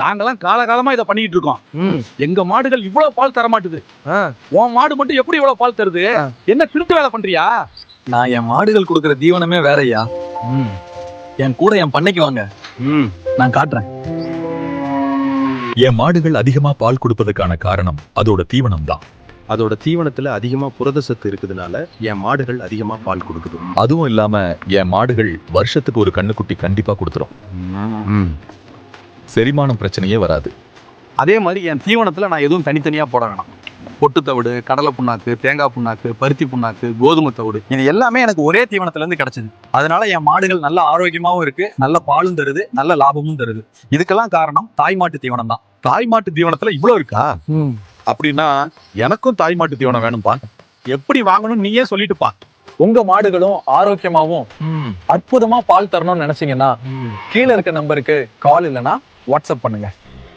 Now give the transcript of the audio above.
நாங்கெல்லாம் காலகாலமா இதை பண்ணிட்டு இருக்கோம். எங்க மாடுகள் இவ்வளவு பால் தர மாட்டுது. உன் மாடு மட்டும் எப்படி இவ்வளவு பால் தருது? என்ன திருட்டு வேலை பண்றியா? நான் என் மாடுகள் கொடுக்குற தீவனமே வேறயா? என் கூட என் பண்ணைக்கு வாங்க. நான் காட்டுறேன். என் மாடுகள் அதிகமா பால் கொடுப்பதற்கான காரணம் அதோட தீவனம் தான் அதோட தீவனத்துல அதிகமா புரத சத்து இருக்குதுனால என் மாடுகள் அதிகமா பால் கொடுக்குது. அதுவும் இல்லாம என் மாடுகள் வருஷத்துக்கு ஒரு கண்ணுக்குட்டி கண்டிப்பா கொடுத்துரும். செரிமானம் பிரச்சனையே வராது. அதே மாதிரி என் தீவனத்துல நான் எதுவும் தனித்தனியா போட வேணாம் பொட்டு தவிடு கடலை புண்ணாக்கு தேங்காய் புண்ணாக்கு பருத்தி புண்ணாக்கு கோதுமை தவிடு இது எல்லாமே எனக்கு ஒரே தீவனத்துல இருந்து கிடைச்சது. அதனால என் மாடுகள் நல்ல ஆரோக்கியமாவும் இருக்கு நல்ல பாலும் தருது நல்ல லாபமும் தருது. இதுக்கெல்லாம் காரணம் தாய் மாட்டு தீவனம் தான் தாய் மாட்டு தீவனத்துல இவ்வளவு இருக்கா? ம். அப்படின்னா எனக்கும் தாய் மாட்டு தீவனம் வேணும்பா. எப்படி வாங்கணும் நீயே சொல்லிட்டுப்பா. உங்க மாடுகளும் ஆரோக்கியமாவும் அற்புதமா பால் தரணும்னு நினைச்சீங்கன்னா கீழே இருக்க நம்பருக்கு கால் இல்லைன்னா வாட்ஸ்அப் பண்ணுங்க.